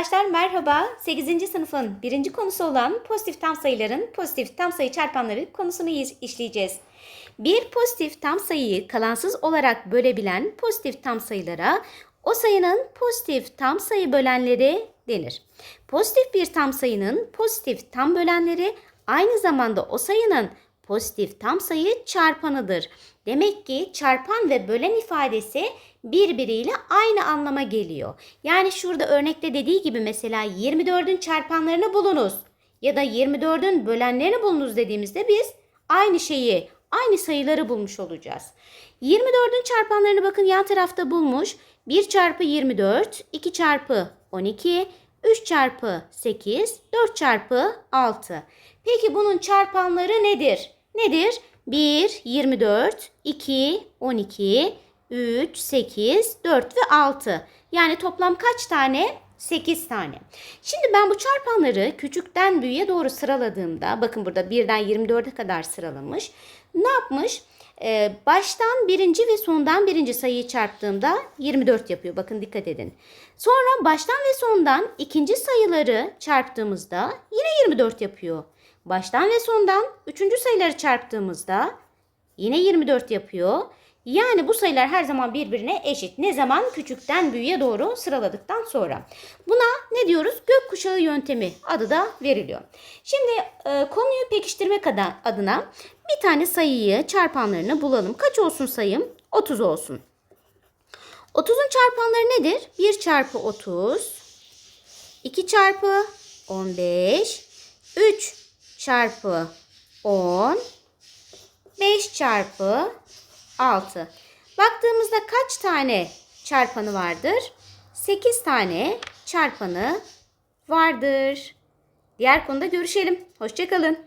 Arkadaşlar merhaba. 8. sınıfın birinci konusu olan pozitif tam sayıların pozitif tam sayı çarpanları konusunu iş- işleyeceğiz. Bir pozitif tam sayıyı kalansız olarak bölebilen pozitif tam sayılara o sayının pozitif tam sayı bölenleri denir. Pozitif bir tam sayının pozitif tam bölenleri aynı zamanda o sayının pozitif tam sayı çarpanıdır. Demek ki çarpan ve bölen ifadesi birbiriyle aynı anlama geliyor. Yani şurada örnekte dediği gibi mesela 24'ün çarpanlarını bulunuz ya da 24'ün bölenlerini bulunuz dediğimizde biz aynı şeyi, aynı sayıları bulmuş olacağız. 24'ün çarpanlarını bakın yan tarafta bulmuş. 1 çarpı 24, 2 çarpı 12, 3 çarpı 8, 4 çarpı 6. Peki bunun çarpanları nedir? Nedir? 1, 24, 2, 12, 3, 8, 4 ve 6. Yani toplam kaç tane? 8 tane. Şimdi ben bu çarpanları küçükten büyüğe doğru sıraladığımda bakın burada birden 24'e kadar sıralamış. Ne yapmış? Ee, baştan birinci ve sondan birinci sayıyı çarptığımda 24 yapıyor. Bakın dikkat edin. Sonra baştan ve sondan ikinci sayıları çarptığımızda yine 24 yapıyor. Baştan ve sondan üçüncü sayıları çarptığımızda yine 24 yapıyor. Yani bu sayılar her zaman birbirine eşit. Ne zaman küçükten büyüğe doğru sıraladıktan sonra. Buna ne diyoruz? Gökkuşağı yöntemi adı da veriliyor. Şimdi e, konuyu pekiştirmek adına bir tane sayıyı çarpanlarını bulalım. Kaç olsun sayım? 30 olsun. 30'un çarpanları nedir? 1 çarpı 30, 2 çarpı 15, 3 çarpı 10, 5 çarpı 6. Baktığımızda kaç tane çarpanı vardır? 8 tane çarpanı vardır. Diğer konuda görüşelim. Hoşçakalın.